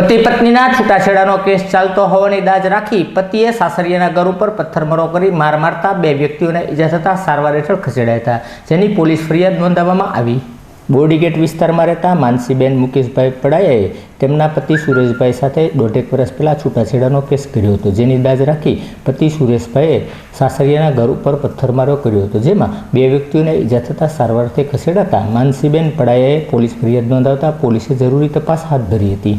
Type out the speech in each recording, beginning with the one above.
પતિ પત્નીના છૂટાછેડાનો કેસ ચાલતો હોવાની દાજ રાખી પતિએ સાસરિયાના ઘર ઉપર પથ્થરમારો કરી માર મારતા બે વ્યક્તિઓને ઈજા થતા સારવાર હેઠળ ખસેડાયા હતા, જેની પોલીસ ફરિયાદ નોંધાવવામાં આવી. બોડીગેટ વિસ્તારમાં રહેતા માનસીબેન મુકેશભાઈ પડાયાએ તેમના પતિ સુરેશભાઈ સાથે દોઢેક વર્ષ પહેલાં છૂટાછેડાનો કેસ કર્યો હતો, જેની દાજ રાખી પતિ સુરેશભાઈએ સાસરિયાના ઘર ઉપર પથ્થરમારો કર્યો હતો, જેમાં બે વ્યક્તિઓને ઈજા થતાં સારવારથી ખસેડાતા માનસીબેન પડાયાએ પોલીસ ફરિયાદ નોંધાવતા પોલીસે જરૂરી તપાસ હાથ ધરી હતી.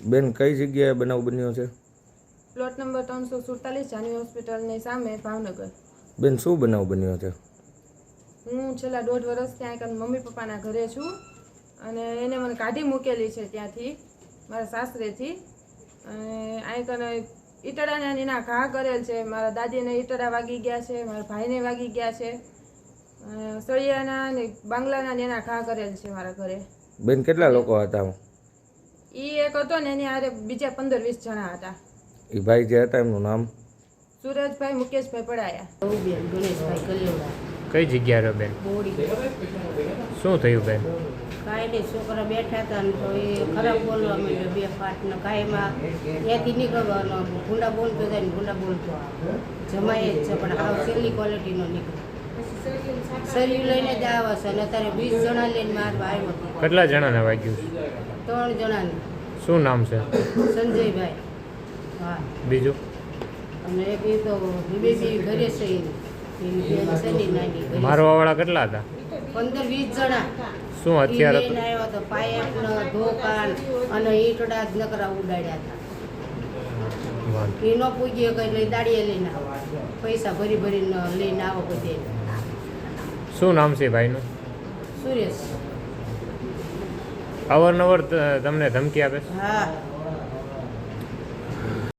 બેન કઈ જગ્યાએ બનાવ બન્યો છે? પ્લોટ નંબર ત્રણસો સુડતાલીસ જાનવી હોસ્પિટલની સામે ભાવનગર. બેન શું બનાવ બન્યો છે? હું છેલ્લા દોઢ વર્ષ ત્યાં એક મમ્મી પપ્પાના ઘરે છું અને એને મને કાઢી મૂકેલી છે ત્યાંથી મારા સાસરેથી. અને અહીં કન ઈટડાના એના ઘા કરેલ છે. મારા દાદીને ઈટડા વાગી ગયા છે મારા ભાઈને વાગી ગયા છે. સળિયાના ને બાંગ્લાના એના ઘા કરેલ છે મારા ઘરે. બેન કેટલા લોકો હતા? એ એક હતો ને એની આરે બીજા પંદર વીસ જણા હતા. એ ભાઈ જે હતા એમનું નામ? સુરજભાઈ મુકેશભાઈ પડાયા. બેન ગણેશભાઈ કલ્યોડા કઈ જગ્યા રહ્યો બેન? શું થયું બેન? કાંઈ નહીં છોકરા બેઠા હતા ને તો એ ખરાબ બોલવા માંડ્યો બે પાટને કાંઈમાં. ત્યાંથી નીકળવાનો ભૂંડા બોલતો થાય ને ભૂંડા બોલતો જમાય જ છે પણ આ છેલ્લી ક્વોલિટીનો નીકળે. શરીર લઈને જ આવે છે. અને અત્યારે વીસ જણા લઈને મારવા આવ્યો હતો. કેટલા જણાને વાગ્યું? ત્રણ જણાને. શું નામ છે? સંજયભાઈ. હા. બીજું? અને એક એ તો બેબી ઘરે છે એની. છે. મારવાવાળા કેટલા હતા? પંદર વીસ જણા. શું હથિયાર ઈ આવ્યો હતો પાઇપ ધોકાન અને ઈટડા જ નકરા ઉડાડ્યા હતા. એનો પૂગ્યો કઈ લઈ દાડીએ લઈને આવો. પૈસા ભરી ભરીને લઈને આવો બધે. શું નામ છે ભાઈનું? સુરેશ. અવારનવાર તમને ધમકી આપે? છે? હા.